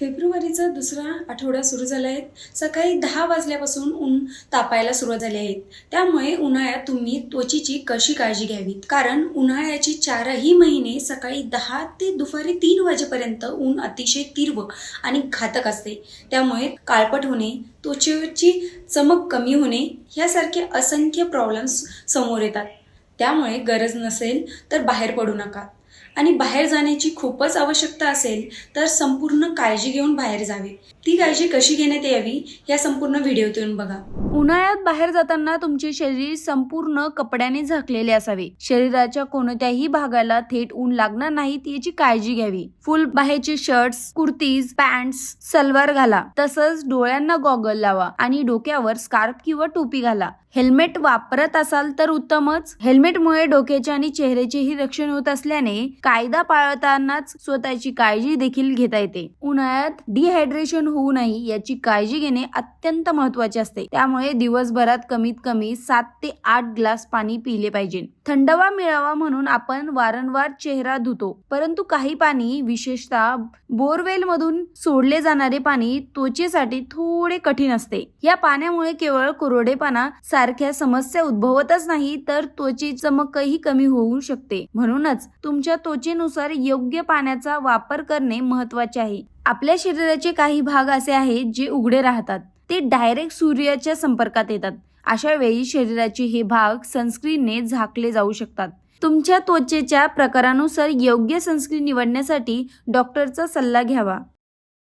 फेब्रुवारीचा दुसरा आठवडा सुरू झाला आहे. सकाळी दहा वाजल्यापासून ऊन तापायला सुरुवात झाली आहे. त्यामुळे उन्हाळ्यात तुम्ही त्वचेची कशी काळजी घ्यावी कारण उन्हाळ्याची चारही महिने सकाळी दहा ते दुपारी तीन वाजेपर्यंत ऊन अतिशय तीव्र आणि घातक असते. त्यामुळे काळपट होणे त्वचेची चमक कमी होणे यासारखे असंख्य प्रॉब्लेम्स समोर येतात. त्यामुळे गरज नसेल तर बाहेर पडू नका. आणि बाहेर जाण्याची खूपच आवश्यकता असेल तर संपूर्ण काळजी घेऊन बाहेर जावे. ती काळजी कशी घेण्यात यावी या संपूर्ण व्हिडिओतून बघा. उन्हाळ्यात बाहेर जाताना तुमचे शरीर संपूर्ण कपड्याने झाकलेले असावे. शरीराच्या कोणत्याही भागाला थेट ऊन लागणार नाहीत याची काळजी घ्यावी. फुल बाहेरचे शर्ट्स कुर्तीज पॅन्ट्स सलवार घाला. तसंच डोळ्यांना गॉगल लावा आणि डोक्यावर स्कार्फ किंवा टोपी घाला. हेल्मेट वापरत असाल तर उत्तमच. हेल्मेटमुळे डोक्याचे आणि चेहऱ्याचेही रक्षण होत असल्याने कायदा पाळतानाच स्वतःची काळजी देखील घेता येते. उन्हाळ्यात डिहायड्रेशन होऊ नये याची काळजी घेणे अत्यंत महत्त्वाचे असते. त्यामुळे दिवसभरात कमीत कमी सात ते आठ ग्लास पाणी पिले पाहिजे. थंडवा मिळावा म्हणून आपण वारंवार चेहरा धुतो. परंतु काही पाणी विशेषतः बोरवेल मधून सोडले जाणारे पाणी त्वचेसाठी थोडे कठीण असते. या पाण्यामुळे केवळ कोरडेपणा सारख्या समस्या उद्भवतच नाही तर त्वचे चमकही कमी होऊ शकते. म्हणूनच तुमच्या त्वचेनुसार योग्य पाण्याचा वापर करणे महत्त्वाचे आहे. आपल्या शरीराचे काही भाग असे आहेत जे उघडे राहतात. ते डायरेक्ट सूर्याच्या संपर्कात येतात. अशा वेळी शरीराचे हे भाग सनस्क्रीनने झाकले जाऊ शकतात. तुमच्या त्वचेच्या प्रकारानुसार योग्य सनस्क्रीन निवडण्यासाठी डॉक्टरचा सल्ला घ्यावा.